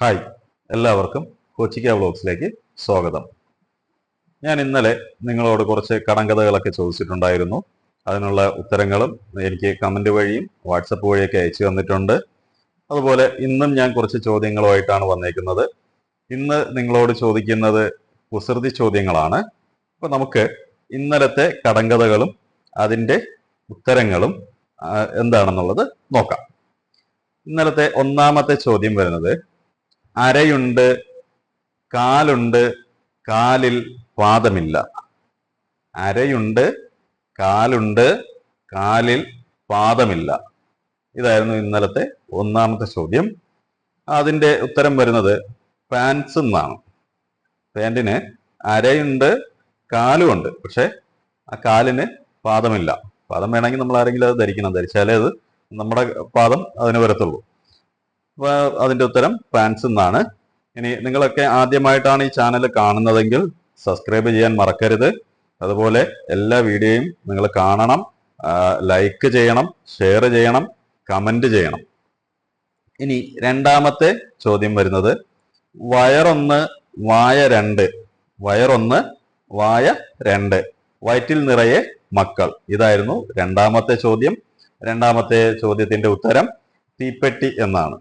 Hi എല്ലാവർക്കും കൊച്ചിക്ക വ്ളോഗ്സിലേക്ക് സ്വാഗതം. ഞാൻ ഇന്നലെ നിങ്ങളോട് കുറച്ച് കടങ്കഥകളൊക്കെ ചോദിച്ചിട്ടുണ്ടായിരുന്നു. അതിനുള്ള ഉത്തരങ്ങളും എനിക്ക് കമന്റ് വഴിയും വാട്സപ്പ് വഴിയൊക്കെ അയച്ചു തന്നിട്ടുണ്ട്. അതുപോലെ ഇന്നും ഞാൻ കുറച്ച് ചോദ്യങ്ങളുമായിട്ടാണ് വന്നേക്കുന്നത്. ഇന്ന് നിങ്ങളോട് ചോദിക്കുന്നത് കുസൃതി ചോദ്യങ്ങളാണ്. അപ്പോൾ നമുക്ക് ഇന്നലത്തെ കടങ്കഥകളും അതിന്റെ ഉത്തരങ്ങളും എന്താണെന്നുള്ളത് നോക്കാം. ഇന്നലത്തെ ഒന്നാമത്തെ ചോദ്യം വരുന്നത് അരയുണ്ട് കാലുണ്ട് കാലിൽ പാദമില്ല. അരയുണ്ട് കാലുണ്ട് കാലിൽ പാദമില്ല. ഇതായിരുന്നു ഇന്നലത്തെ ഒന്നാമത്തെ ചോദ്യം. അതിന്റെ ഉത്തരം വരുന്നത് പാൻസ് എന്നാണ്. പാന്റിന് അരയുണ്ട് കാലുമുണ്ട്. പക്ഷേ ആ കാലിന് പാദമില്ല. പാദം വേണമെങ്കിൽ നമ്മൾ ആരെങ്കിലും അത് ധരിക്കണം. ധരിച്ചാലേ അത് നമ്മുടെ പാദം അതിന് വരത്തുള്ളൂ. അതിന്റെ ഉത്തരം ഫ്രാൻസ് എന്നാണ് ഇനി നിങ്ങളൊക്കെ ആദ്യമായിട്ടാണ് ഈ ചാനൽ കാണുന്നതെങ്കിൽ സബ്സ്ക്രൈബ് ചെയ്യാൻ മറക്കരുത്. അതുപോലെ എല്ലാ വീഡിയോയും നിങ്ങൾ കാണണം ലൈക്ക് ചെയ്യണം ഷെയർ ചെയ്യണം കമന്റ് ചെയ്യണം. ഇനി രണ്ടാമത്തെ ചോദ്യം വരുന്നത്. വയറൊന്ന് വായ രണ്ട്. വയറൊന്ന് വായ രണ്ട്. വയറ്റിൽ നിറയെ മക്കൾ. ഇതായിരുന്നു രണ്ടാമത്തെ ചോദ്യം. രണ്ടാമത്തെ ചോദ്യത്തിന്റെ ഉത്തരം തീപ്പെട്ടി എന്നാണ്.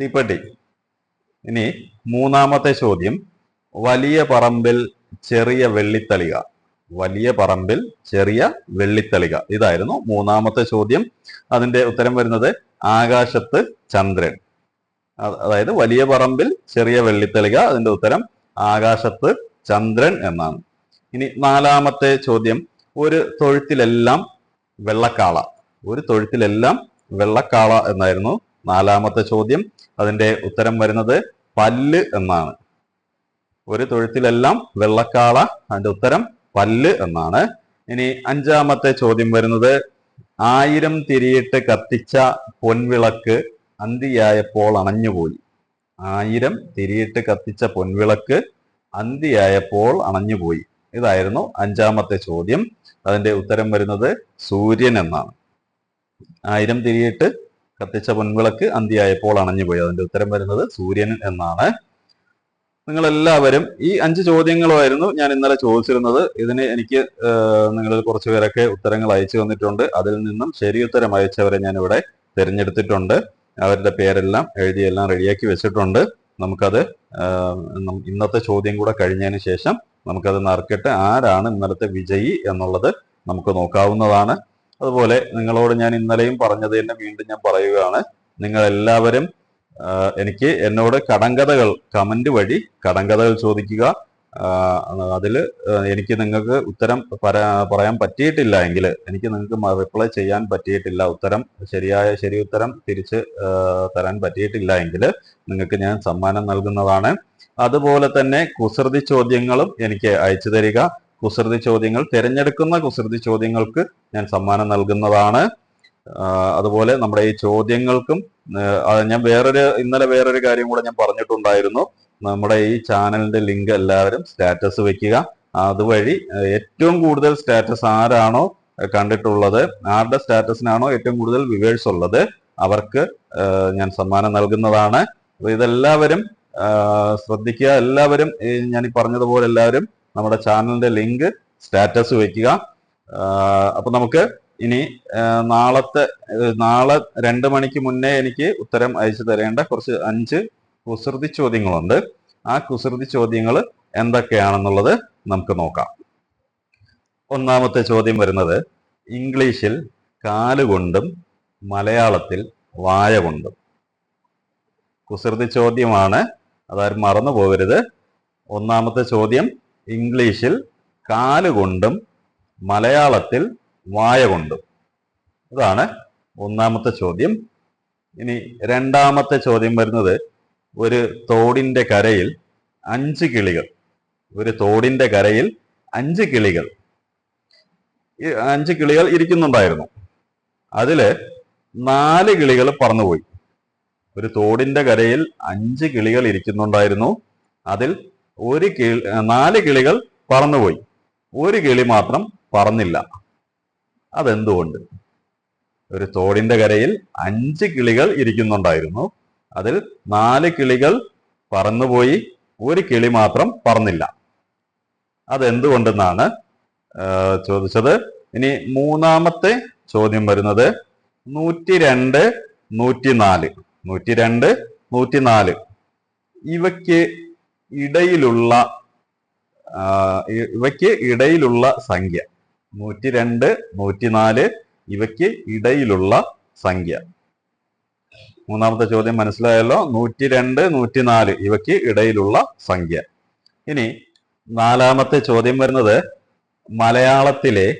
തീപ്പെട്ടി. ഇനി മൂന്നാമത്തെ ചോദ്യം. വലിയ പറമ്പിൽ ചെറിയ വെള്ളിത്തളിക. വലിയ പറമ്പിൽ ചെറിയ വെള്ളിത്തളിക. ഇതായിരുന്നു മൂന്നാമത്തെ ചോദ്യം. അതിന്റെ ഉത്തരം വരുന്നത് ആകാശത്ത് ചന്ദ്രൻ. അതായത് വലിയ പറമ്പിൽ ചെറിയ വെള്ളിത്തളിക. അതിന്റെ ഉത്തരം ആകാശത്ത് ചന്ദ്രൻ എന്നാണ്. ഇനി നാലാമത്തെ ചോദ്യം. ഒരു തൊഴുത്തിലെല്ലാം വെള്ളക്കാള. ഒരു തൊഴുത്തിലെല്ലാം വെള്ളക്കാള എന്നായിരുന്നു നാലാമത്തെ ചോദ്യം അതിന്റെ ഉത്തരം വരുന്നത് പല്ല് എന്നാണ്. ഒരു തൊഴുത്തിലെല്ലാം വെള്ളക്കാള അതിന്റെ ഉത്തരം പല്ല് എന്നാണ്. ഇനി അഞ്ചാമത്തെ ചോദ്യം വരുന്നത് ആയിരം തിരിയിട്ട് കത്തിച്ച പൊൻവിളക്ക് അന്തിയായപ്പോൾ അണഞ്ഞുപോയി. ആയിരം തിരിയിട്ട് കത്തിച്ച പൊൻവിളക്ക് അന്തിയായപ്പോൾ അണഞ്ഞുപോയി. ഇതായിരുന്നു അഞ്ചാമത്തെ ചോദ്യം. അതിന്റെ ഉത്തരം വരുന്നത് സൂര്യൻ എന്നാണ്. ആയിരം തിരിയിട്ട് കത്തിച്ച പൊൻവിളക്ക് അന്തിയായപ്പോൾ അണഞ്ഞുപോയി അതിന്റെ ഉത്തരം വരുന്നത് സൂര്യൻ എന്നാണ്. നിങ്ങൾ എല്ലാവരും ഈ അഞ്ച് ചോദ്യങ്ങളുമായിരുന്നു ഞാൻ ഇന്നലെ ചോദിച്ചിരുന്നത്. ഇതിന് എനിക്ക് നിങ്ങൾ കുറച്ചു പേരൊക്കെ ഉത്തരങ്ങൾ അയച്ചു തന്നിട്ടുണ്ട്. അതിൽ നിന്നും ശരി ഉത്തരം അയച്ചവരെ ഞാൻ ഇവിടെ തിരഞ്ഞെടുത്തിട്ടുണ്ട്. അവരുടെ പേരെല്ലാം എഴുതിയെല്ലാം റെഡിയാക്കി വെച്ചിട്ടുണ്ട്. നമുക്കത് ഇന്നത്തെ ചോദ്യം കൂടെ കഴിഞ്ഞതിന് ശേഷം നമുക്കത് നറുക്കിട്ട് ആരാണ് ഇന്നലത്തെ വിജയി എന്നുള്ളത് നമുക്ക് നോക്കാവുന്നതാണ്. അതുപോലെ നിങ്ങളോട് ഞാൻ ഇന്നലെയും പറഞ്ഞത് തന്നെ വീണ്ടും ഞാൻ പറയുകയാണ്. നിങ്ങൾ എല്ലാവരും എനിക്ക് എന്നോട് കടങ്കഥകൾ കമന്റ് വഴി കടങ്കഥകൾ ചോദിക്കുക. അതിൽ എനിക്ക് നിങ്ങൾക്ക് ഉത്തരം പറയാൻ പറ്റിയിട്ടില്ല എങ്കിൽ എനിക്ക് നിങ്ങൾക്ക് റിപ്ലൈ ചെയ്യാൻ പറ്റിയിട്ടില്ല ഉത്തരം ശരിയായ ശരി ഉത്തരം തിരിച്ച് തരാൻ പറ്റിയിട്ടില്ല എങ്കിൽ നിങ്ങൾക്ക് ഞാൻ സമ്മാനം നൽകുന്നതാണ്. അതുപോലെ തന്നെ കുസൃതി ചോദ്യങ്ങളും എനിക്ക് അയച്ചു തരിക. കുസൃതി ചോദ്യങ്ങൾ തിരഞ്ഞെടുക്കുന്ന കുസൃതി ചോദ്യങ്ങൾക്ക് ഞാൻ സമ്മാനം നൽകുന്നതാണ്. അതുപോലെ നമ്മുടെ ഈ ചോദ്യങ്ങൾക്കും ഞാൻ വേറൊരു ഇന്നലെ വേറൊരു കാര്യം കൂടെ ഞാൻ പറഞ്ഞിട്ടുണ്ടായിരുന്നു. നമ്മുടെ ഈ ചാനലിന്റെ ലിങ്ക് എല്ലാവരും സ്റ്റാറ്റസ് വെക്കുക. അതുവഴി ഏറ്റവും കൂടുതൽ സ്റ്റാറ്റസ് ആരാണോ കണ്ടിട്ടുള്ളത് ആരുടെ സ്റ്റാറ്റസിനാണോ ഏറ്റവും കൂടുതൽ വിവേഴ്സ് ഉള്ളത് അവർക്ക് ഞാൻ സമ്മാനം നൽകുന്നതാണ്. ഇതെല്ലാവരും ശ്രദ്ധിക്കുക. എല്ലാവരും ഞാൻ ഈ പറഞ്ഞതുപോലെ എല്ലാവരും നമ്മുടെ ചാനലിന്റെ ലിങ്ക് സ്റ്റാറ്റസ് വയ്ക്കുക അപ്പൊ നമുക്ക് ഇനി നാളത്തെ നാളെ രണ്ട് മണിക്ക് മുന്നേ എനിക്ക് ഉത്തരം അയച്ചു തരേണ്ട കുറച്ച് അഞ്ച് കുസൃതി ചോദ്യങ്ങളുണ്ട്. ആ കുസൃതി ചോദ്യങ്ങൾ എന്തൊക്കെയാണെന്നുള്ളത് നമുക്ക് നോക്കാം. ഒന്നാമത്തെ ചോദ്യം വരുന്നത് ഇംഗ്ലീഷിൽ കാലുകൊണ്ടും മലയാളത്തിൽ വായ കൊണ്ടും കുസൃതി ചോദ്യമാണ്. അതാരും മറന്നു പോകരുത് ഒന്നാമത്തെ ചോദ്യം ഇംഗ്ലീഷിൽ കാലുകൊണ്ടും മലയാളത്തിൽ വായ കൊണ്ടും. അതാണ് ഒന്നാമത്തെ ചോദ്യം. ഇനി രണ്ടാമത്തെ ചോദ്യം വരുന്നത് ഒരു തോടിന്റെ കരയിൽ അഞ്ച് കിളികൾ. ഒരു തോടിന്റെ കരയിൽ അഞ്ച് കിളികൾ. അഞ്ച് കിളികൾ ഇരിക്കുന്നുണ്ടായിരുന്നു. അതിൽ നാല് കിളികൾ പറന്നുപോയി. ഒരു തോടിന്റെ കരയിൽ അഞ്ച് കിളികൾ ഇരിക്കുന്നുണ്ടായിരുന്നു. അതിൽ ഒരു കിളി നാല് കിളികൾ പറന്നുപോയി. ഒരു കിളി മാത്രം പറന്നില്ല. അതെന്തുകൊണ്ട്? ഒരു തോടിന്റെ കരയിൽ അഞ്ച് കിളികൾ ഇരിക്കുന്നുണ്ടായിരുന്നു. അതിൽ നാല് കിളികൾ പറന്നുപോയി ഒരു കിളി മാത്രം പറന്നില്ല. അതെന്തുകൊണ്ടെന്നാണ് ചോദിച്ചത്? ഇനി മൂന്നാമത്തെ ചോദ്യം വരുന്നത്. നൂറ്റി രണ്ട് നൂറ്റി നാല് നൂറ്റി രണ്ട് നൂറ്റി നാല് ഇവയ്ക്ക് ഇടയിലുള്ള ഇവയ്ക്ക് ഇടയിലുള്ള സംഖ്യ. നൂറ്റി രണ്ട് നൂറ്റിനാല് ഇവയ്ക്ക് ഇടയിലുള്ള സംഖ്യ. മൂന്നാമത്തെ ചോദ്യം മനസ്സിലായല്ലോ? നൂറ്റി രണ്ട് നൂറ്റിനാല് ഇവയ്ക്ക് ഇടയിലുള്ള സംഖ്യ. ഇനി നാലാമത്തെ ചോദ്യം വരുന്നത് മലയാളത്തിലെ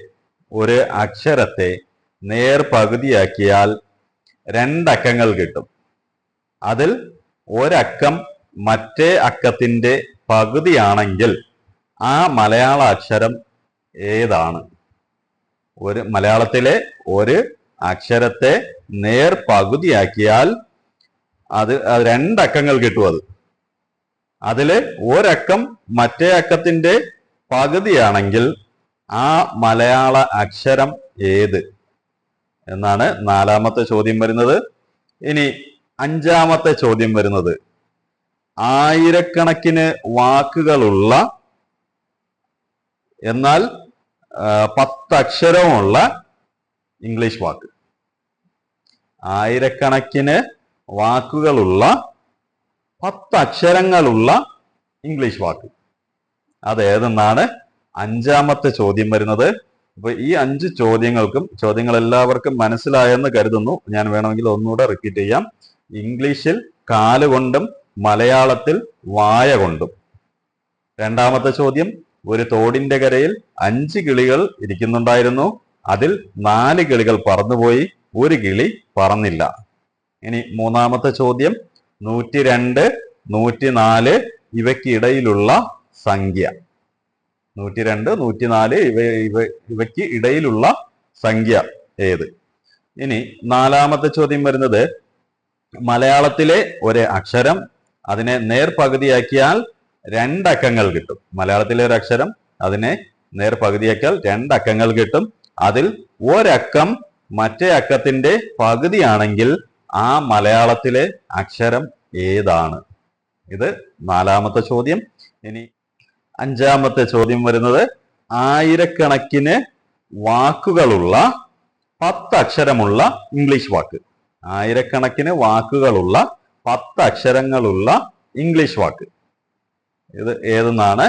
ഒരു അക്ഷരത്തെ നേർ പകുതിയാക്കിയാൽ രണ്ടക്കങ്ങൾ കിട്ടും. അതിൽ ഒരക്കം മറ്റേ അക്കത്തിന്റെ പകുതിയാണെങ്കിൽ ആ മലയാള അക്ഷരം ഏതാണ്? ഒരു മലയാളത്തിലെ ഒരു അക്ഷരത്തെ നേർ പകുതിയാക്കിയാൽ അത് രണ്ടക്കങ്ങൾ കിട്ടും അത്. അതിൽ ഒരക്കം മറ്റേ അക്കത്തിന്റെ പകുതിയാണെങ്കിൽ ആ മലയാള അക്ഷരം ഏത്? എന്നാണ് നാലാമത്തെ ചോദ്യം വരുന്നത്. ഇനി അഞ്ചാമത്തെ ചോദ്യം വരുന്നത്. ആയിരക്കണക്കിന് വാക്കുകളുള്ള എന്നാൽ പത്തക്ഷരമുള്ള ഇംഗ്ലീഷ് വാക്ക്. ആയിരക്കണക്കിന് വാക്കുകളുള്ള പത്തക്ഷരങ്ങളുള്ള ഇംഗ്ലീഷ് വാക്ക്. അതേതെന്നാണ് അഞ്ചാമത്തെ ചോദ്യം വരുന്നത്. അപ്പൊ ഈ അഞ്ച് ചോദ്യങ്ങൾക്കും ചോദ്യങ്ങൾ എല്ലാവർക്കും മനസ്സിലായെന്ന് കരുതുന്നു. ഞാൻ വേണമെങ്കിൽ ഒന്നുകൂടെ റിപ്പീറ്റ് ചെയ്യാം. ഇംഗ്ലീഷിൽ കാലുകൊണ്ടും മലയാളത്തിൽ വായ കൊണ്ടും. രണ്ടാമത്തെ ചോദ്യം ഒരു തോടിന്റെ കരയിൽ അഞ്ച് കിളികൾ ഇരിക്കുന്നുണ്ടായിരുന്നു. അതിൽ നാല് കിളികൾ പറന്നുപോയി ഒരു കിളി പറന്നില്ല. ഇനി മൂന്നാമത്തെ ചോദ്യം നൂറ്റി രണ്ട് നൂറ്റി നാല് ഇവയ്ക്കിടയിലുള്ള സംഖ്യ. നൂറ്റി രണ്ട് നൂറ്റി നാല് ഇവ ഇവ ഇവയ്ക്ക് ഇടയിലുള്ള സംഖ്യ ഏത്? ഇനി നാലാമത്തെ ചോദ്യം വരുന്നത് മലയാളത്തിലെ ഒരു അക്ഷരം അതിനെ നേർപകുതിയാക്കിയാൽ രണ്ടക്കങ്ങൾ കിട്ടും. മലയാളത്തിലെ ഒരു അക്ഷരം അതിനെ നേർപകുതിയാക്കിയാൽ രണ്ടക്കങ്ങൾ കിട്ടും. അതിൽ ഒരക്കം മറ്റേ അക്കത്തിന്റെ പകുതിയാണെങ്കിൽ ആ മലയാളത്തിലെ അക്ഷരം ഏതാണ്? ഇത് നാലാമത്തെ ചോദ്യം. ഇനി അഞ്ചാമത്തെ ചോദ്യം വരുന്നത് ആയിരക്കണക്കിന് വാക്കുകളുള്ള പത്ത് അക്ഷരമുള്ള ഇംഗ്ലീഷ് വാക്ക്. ആയിരക്കണക്കിന് വാക്കുകളുള്ള പത്ത് അക്ഷരങ്ങളുള്ള ഇംഗ്ലീഷ് വാക്ക്. ഇത് ഏതെന്നാണ്?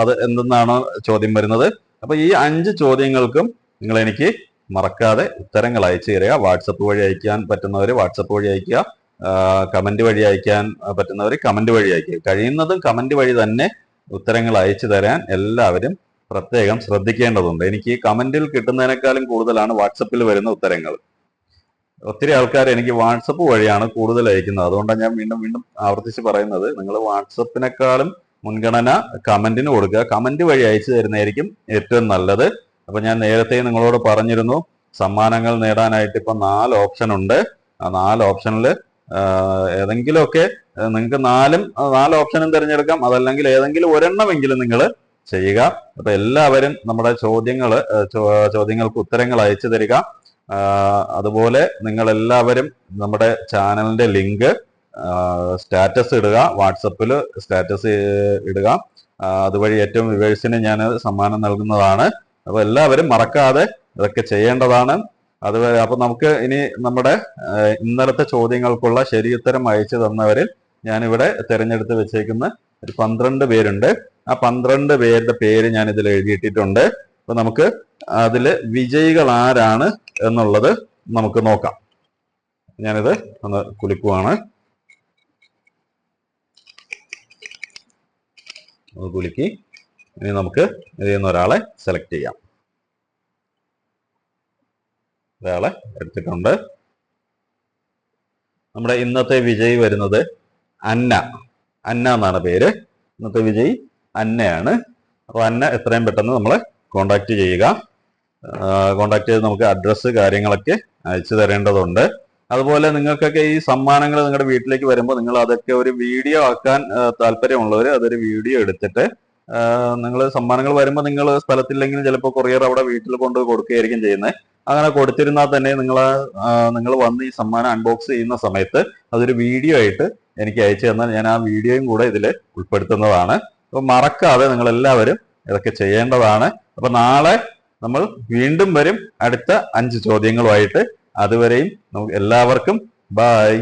അത് എന്തെന്നാണ് ചോദ്യം വരുന്നത്? അപ്പൊ ഈ അഞ്ച് ചോദ്യങ്ങൾക്കും നിങ്ങൾ എനിക്ക് മറക്കാതെ ഉത്തരങ്ങൾ അയച്ചു തരിക. വാട്സപ്പ് വഴി അയക്കാൻ പറ്റുന്നവർ വാട്സപ്പ് വഴി അയക്കുക. കമന്റ് വഴി അയക്കാൻ പറ്റുന്നവർ കമന്റ് വഴി അയക്കുക. കഴിയുന്നതും കമന്റ് വഴി തന്നെ ഉത്തരങ്ങൾ അയച്ചു തരാൻ എല്ലാവരും പ്രത്യേകം ശ്രദ്ധിക്കേണ്ടതുണ്ട്. എനിക്ക് കമന്റിൽ കിട്ടുന്നതിനേക്കാളും കൂടുതലാണ് വാട്സപ്പിൽ വരുന്ന ഉത്തരങ്ങൾ. ഒത്തിരി ആൾക്കാർ എനിക്ക് വാട്സപ്പ് വഴിയാണ് കൂടുതൽ അയക്കുന്നത്. അതുകൊണ്ടാണ് ഞാൻ വീണ്ടും വീണ്ടും ആവർത്തിച്ച് പറയുന്നത്. നിങ്ങൾ വാട്സപ്പിനേക്കാളും മുൻഗണന കമന്റിന് കൊടുക്കുക. കമന്റ് വഴി അയച്ചു തരുന്നതായിരിക്കും ഏറ്റവും നല്ലത്. അപ്പൊ ഞാൻ നേരത്തെ നിങ്ങളോട് പറഞ്ഞിരുന്നു സമ്മാനങ്ങൾ നേടാനായിട്ട് ഇപ്പൊ നാല് ഓപ്ഷൻ ഉണ്ട്. ആ നാല് ഓപ്ഷനിൽ ഏതെങ്കിലുമൊക്കെ നിങ്ങൾക്ക് നാലും നാല് ഓപ്ഷനും തിരഞ്ഞെടുക്കാം. അതല്ലെങ്കിൽ ഏതെങ്കിലും ഒരെണ്ണമെങ്കിലും നിങ്ങൾ ചെയ്യുക. അപ്പൊ എല്ലാവരും നമ്മുടെ ചോദ്യങ്ങൾ ചോദ്യങ്ങൾക്ക് ഉത്തരങ്ങൾ അയച്ചു തരിക. അതുപോലെ നിങ്ങൾ എല്ലാവരും നമ്മുടെ ചാനലിന്റെ ലിങ്ക് സ്റ്റാറ്റസ് ഇടുക വാട്സപ്പിൽ സ്റ്റാറ്റസ് ഇടുക. അതുവഴി ഏറ്റവും വിവേഴ്സിന് ഞാൻ സമ്മാനം നൽകുന്നതാണ്. അപ്പോൾ എല്ലാവരും മറക്കാതെ ഇതൊക്കെ ചെയ്യേണ്ടതാണ്. അത് അപ്പൊ നമുക്ക് ഇനി നമ്മുടെ ഇന്നലത്തെ ചോദ്യങ്ങൾക്കുള്ള ശരിയുത്തരം അയച്ചു തന്നവരിൽ ഞാനിവിടെ തിരഞ്ഞെടുത്ത് വെച്ചേക്കുന്ന ഒരു പന്ത്രണ്ട് പേരുണ്ട്. ആ പന്ത്രണ്ട് പേരുടെ പേര് ഞാൻ ഇതിൽ എഴുതിയിട്ടിട്ടുണ്ട്. അപ്പൊ നമുക്ക് അതിൽ വിജയികൾ ആരാണ് എന്നുള്ളത് നമുക്ക് നോക്കാം. ഞാനിത് ഒന്ന് കുലിക്കുവാണ്. കുലുക്കി. ഇനി നമുക്ക് ഇതിൽ നിന്ന് ഒരാളെ സെലക്ട് ചെയ്യാം. ഒരാളെ എടുത്തിട്ടുണ്ട്. നമ്മുടെ ഇന്നത്തെ വിജയി വരുന്നത് അന്ന. അന്ന എന്നാണ് പേര്. ഇന്നത്തെ വിജയി അന്നയാണ്. അപ്പോൾ അന്ന എത്രയും പെട്ടെന്ന് നമ്മൾ കോണ്ടാക്ട് ചെയ്യുക. കോണ്ടാക്ട് ചെയ്ത് നമുക്ക് അഡ്രസ്സ് കാര്യങ്ങളൊക്കെ അയച്ചു തരേണ്ടതുണ്ട്. അതുപോലെ നിങ്ങൾക്കൊക്കെ ഈ സമ്മാനങ്ങൾ നിങ്ങളുടെ വീട്ടിലേക്ക് വരുമ്പോൾ നിങ്ങൾ അതൊക്കെ ഒരു വീഡിയോ ആക്കാൻ താല്പര്യമുള്ളവർ അതൊരു വീഡിയോ എടുത്തിട്ട് നിങ്ങൾ സമ്മാനങ്ങൾ വരുമ്പോൾ നിങ്ങൾ സ്ഥലത്തില്ലെങ്കിൽ ചിലപ്പോൾ കൊറിയർ അവിടെ വീട്ടിൽ കൊണ്ട് കൊടുക്കുകയായിരിക്കും ചെയ്യുന്നത്. അങ്ങനെ കൊടുത്തിരുന്നാൽ തന്നെ നിങ്ങൾ നിങ്ങൾ വന്ന് ഈ സമ്മാനം അൺബോക്സ് ചെയ്യുന്ന സമയത്ത് അതൊരു വീഡിയോ ആയിട്ട് എനിക്ക് അയച്ചു തന്നാൽ ഞാൻ ആ വീഡിയോയും കൂടെ ഇതിൽ ഉൾപ്പെടുത്തുന്നതാണ്. അപ്പോൾ മറക്കാതെ നിങ്ങൾ എല്ലാവരും ഇതൊക്കെ ചെയ്യേണ്ടതാണ്. അപ്പോൾ നാളെ നമ്മൾ വീണ്ടും വരും അടുത്ത അഞ്ച് ചോദ്യങ്ങളുമായിട്ട്. അതുവരെയും നമുക്ക് എല്ലാവർക്കും ബായ്